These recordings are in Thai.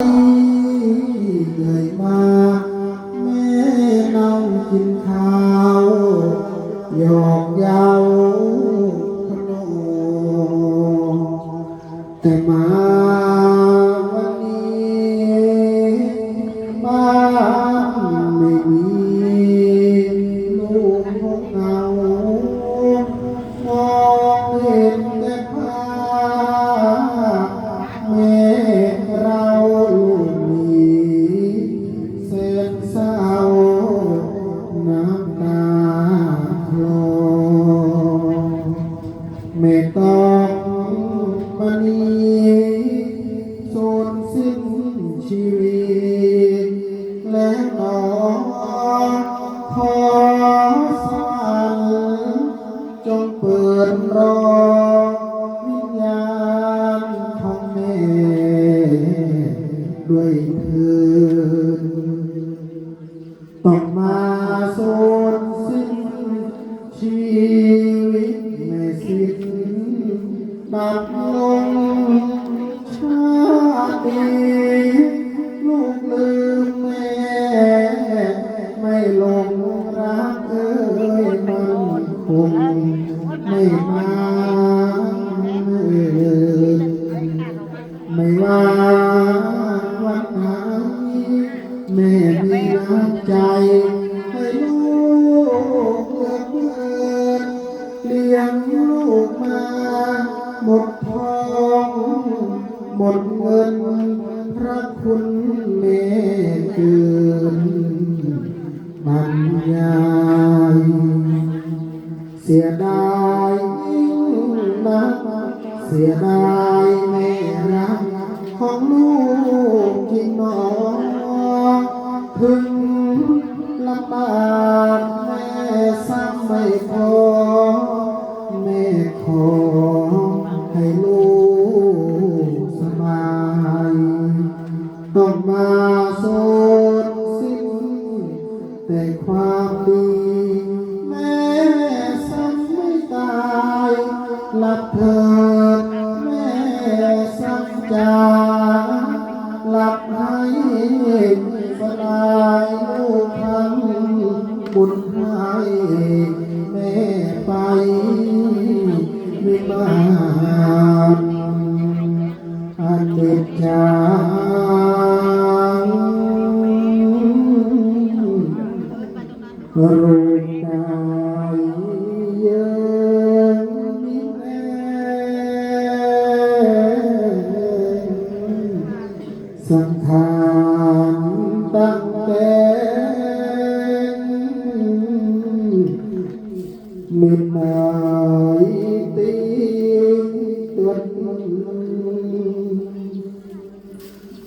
เหนื่อยมาแม่เน่ากินข้าวหยอกเย้า จงเปิดรอวิญญาณของแม่ด้วยเถิดต้องมาสูญสิ้นชีวิตแม่สิ้นดับลงชาติลูกเลืม ว่าวันไหนแม่มีน้ำใจ ให้ลูกเลือเกินเลี้ยงลูกมา หมดทองหมดเงินพระคุณแม่เกินบรรยายเสียดายนักเสียดาย ลำบากแม่ซ้ำไม่พอแม่ขอให้ลูกสบายต้องมาสูญสิ้นแต่ความดีแม่สักไม่ตายหลับเถิด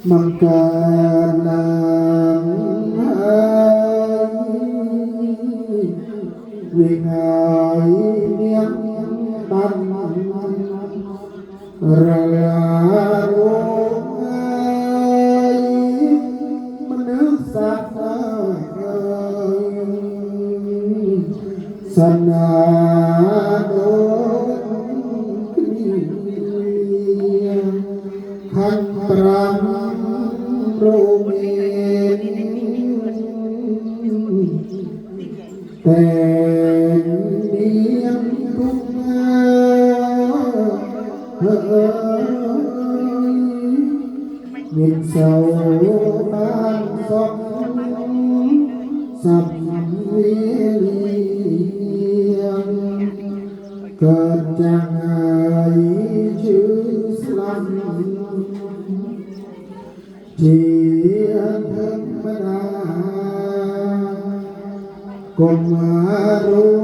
มังกาลังวิงายเนียงตันระลาโงายมนุษย์สัตว์สนา แต่เนียมทุกเอ่ยมินเสาบานสองสับเวียงเกิดจากไหนชื่อสลัมจี ก็มารู้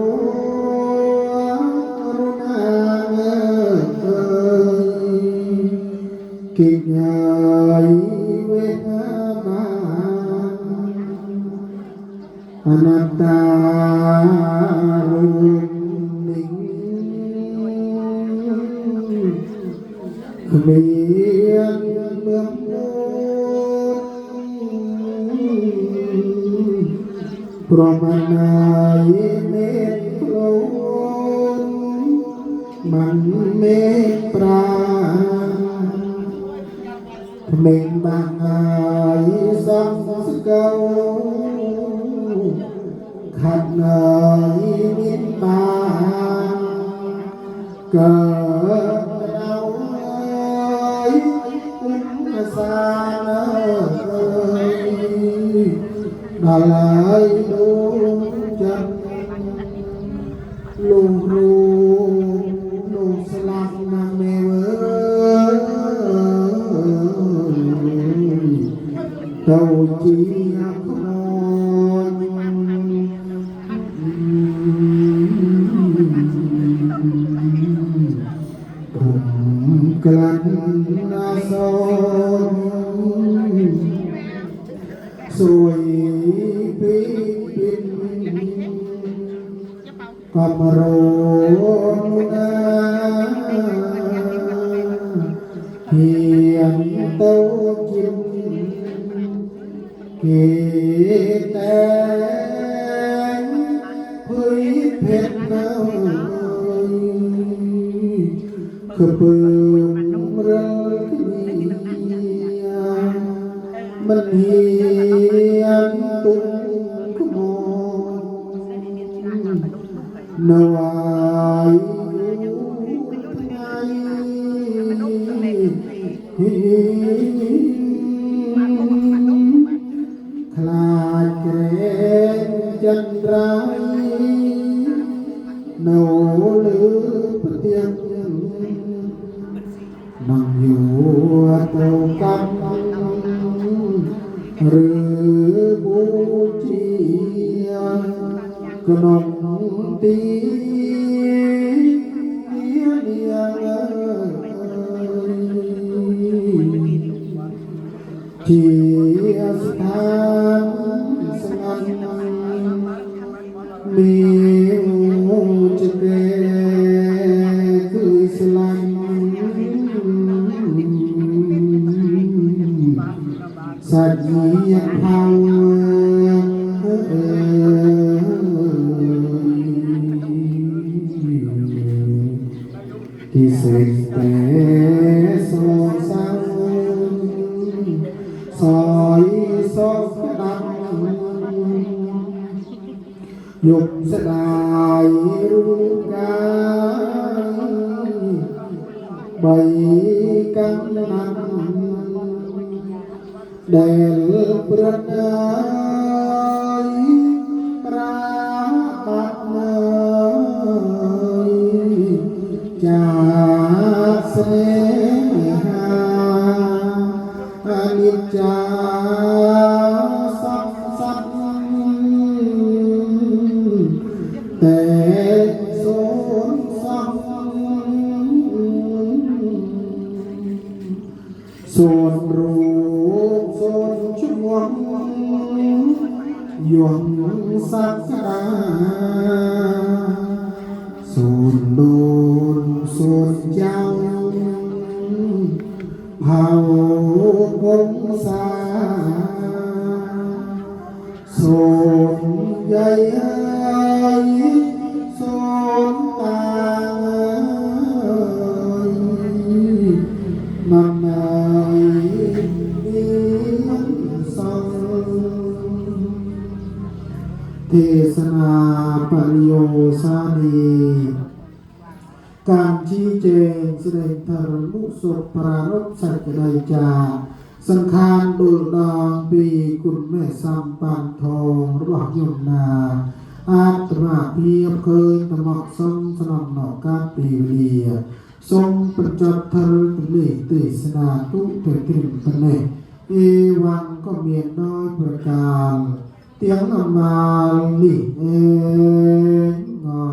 ព្រមណាយមានខ្លួនមិនមានប្រាមិនបានហើយសំស្កោខាត់ណាយមានបាកើដៅអើយគុណសា บาลายดวงจันทร์ลูกลูกลูกสลักนาเมเวเจ้าจีนักนอนผมกลั่น เฮียนเต้าจินเกแตงพุยเพชรน้อยคือปืมรักนี้มันเฮียนตุ้ง ខ្លាចក្រែងចិនរៃនៅលើប្រទៀងនឹងយូរទៅកម្មឬបូជាក្នុងទី ที่สุดแต่ ใบกันนั้น del berenai rahmat nai jak seha anicca sắc ดวงสักกาสุนโดนส่วนเจ้าเผาพงสาสุนใหญ่ ปริโยสานีการชี้แจงแสดงธรรมุสดปรารบสัจไดจาสังขารดูดองปีคุณแม่สัมปันทองรอกยมนาอาตมาเพียบเคยตมอกสมสนองหนอกการปีเรียทรงประจับทะลุตลิติสนาตุเตติมปะเนเอวังก็เมียนน้อยประการ tiếng mà lỉ ngài